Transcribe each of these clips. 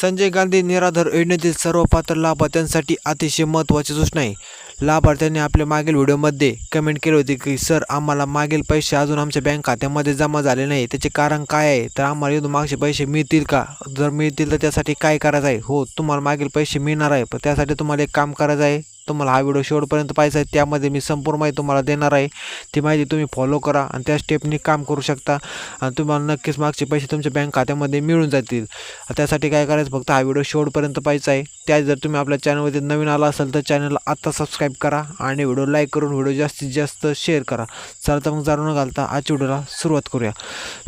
संजय गांधी निराधार योजनेतील सर्व पात्र लाभार्थ्यांसाठी अतिशय महत्त्वाची सूचना आहे. लाभार्थ्यांनी आपल्या मागील व्हिडिओमध्ये कमेंट केली होती की सर आम्हाला मागील पैसे अजून आमच्या बँक खात्यामध्ये जमा झाले नाही त्याचे कारण काय आहे? तर आम्हाला इथून मागचे पैसे मिळतील का? जर मिळतील तर त्यासाठी काय करायचं आहे? हो तुम्हाला मागील पैसे मिळणार आहे. पण त्यासाठी तुम्हाला एक काम करायचं आहे. तुम्हाला हा व्हिडिओ शेवटपर्यंत पाहायचा आहे. त्यामध्ये मी संपूर्ण माहिती तुम्हाला देणार आहे. ती माहिती तुम्ही फॉलो करा आणि त्या स्टेपनी काम करू शकता. आणि तुम्हाला नक्कीच मागचे पैसे तुमच्या बँक खात्यामध्ये मिळून जातील. त्यासाठी काय करायचं? फक्त हा व्हिडिओ शेवटपर्यंत पाहायचा आहे. त्यात जर तुम्ही आपल्या चॅनलमध्ये नवीन आला असाल तर चॅनलला आत्ता सबस्क्राईब करा आणि व्हिडिओ लाईक करून व्हिडिओ जास्तीत जास्त शेअर करा. चला तर मग जाणून घालता आजच्या व्हिडिओला सुरुवात करूया.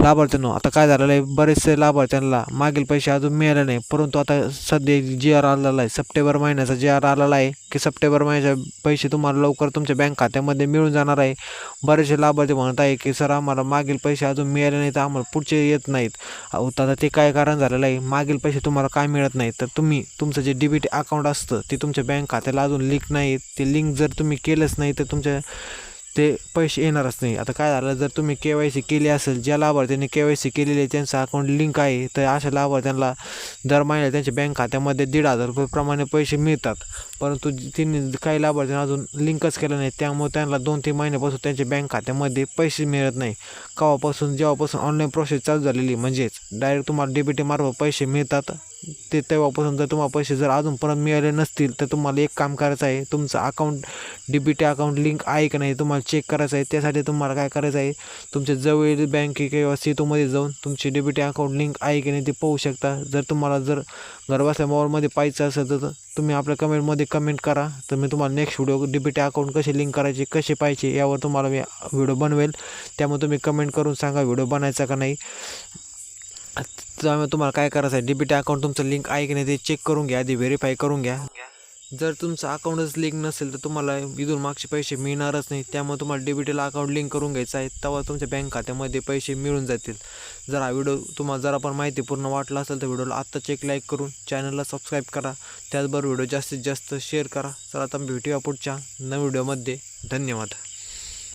लाभार्थ्यांनो आता काय झालेलं आहे? बरेचसे लाभार्थ्यांना मागील पैसे अजून मिळाले नाही. परंतु आता सध्या जी आर आलेला आहे. सप्टेंबर महिन्याचा जी आर आलेला आहे. की सप्टेंबर महिन्याचे पैसे तुम्हाला लवकर तुमच्या बँक खात्यामध्ये मिळून जाणार आहे. बरेचसे लाभार्थी म्हणत आहे की सर आम्हाला मागील पैसे अजून मिळाले नाही तर आम्हाला पुढचे येत नाहीत. आता ते काय कारण झालेलं आहे? मागील पैसे तुम्हाला काय मिळत नाही तर तुम्ही तुमचं जे डी बी टी अकाउंट असतं ते तुमच्या बँक खात्याला अजून लिंक नाही. ते लिंक जर तुम्ही केलंच नाही तर तुमच्या ते पैसे येणारच नाही. आता काय झालं जर तुम्ही के वाय सी केली असेल ज्या लाभार्थ्यांनी के वाय सी केलेली आहे त्यांचं अकाउंट लिंक आहे तर अशा लाभार्थ्यांना दर महिन्याला त्यांच्या बँक खात्यामध्ये दीड हजार रुपयेप्रमाणे पैसे मिळतात. परंतु त्यांनी काही लाभार्थ्यांना अजून लिंकच केलं नाही. त्यामुळे त्यांना दोन तीन महिन्यापासून त्यांच्या बँक खात्यामध्ये पैसे मिळत नाही. केव्हापासून जेव्हापासून ऑनलाईन प्रोसेस चालू झालेली म्हणजेच डायरेक्ट तुम्हाला डी बी टी मार्फत पैसे मिळतात ते तेव्हापासून जर तुम्हाला पैसे जर अजून परत मिळाले नसतील तर तुम्हाला एक काम करायचं आहे. तुमचं account D B T account link आहे का नाही तुम्हाला चेक करायचं आहे त्यासाठी तुम्हाला काय करायचं आहे तुमच्या जवळील बँके किंवा सेतूमध्ये जाऊन तुमची डेबिट अकाउंट लिंक आहे की नाही ते पाहू शकता. जर तुम्हाला जर घरबसल्या मोबाईलमध्ये पाहायचं असेल तर तुम्ही आपल्या कमेंटमध्ये कमेंट करा. तर मी तुम्हाला नेक्स्ट व्हिडिओ डेबिट अकाउंट कसे लिंक करायचे कसे पाहिजे यावर तुम्हाला मी व्हिडिओ बनवेल. त्यामुळे तुम्ही कमेंट करून सांगा व्हिडिओ बनायचा का नाही. त्यामुळे तुम्हाला काय करायचं आहे डेबिट अकाउंट तुमचं लिंक आहे की नाही ते चेक करून घ्या आधी व्हेरीफाय करून घ्या. जर तुमचं अकाउंटच लिंक नसेल तर तुम्हाला इथून मागचे पैसे मिळणारच नाही. त्यामुळे तुम्हाला डेबिटेला अकाउंट लिंक करून घ्यायचं आहे. तेव्हा तुमच्या बँक खात्यामध्ये पैसे मिळून जातील. जर हा व्हिडिओ तुम्हाला जरा पण माहिती पूर्ण वाटला असेल तर व्हिडिओला आत्ताच एक लाईक करून चॅनलला सबस्क्राईब करा. त्याचबरोबर व्हिडिओ जास्तीत जास्त शेअर करा. चला आता भेटूया पुढच्या नवीन व्हिडिओमध्ये धन्यवाद.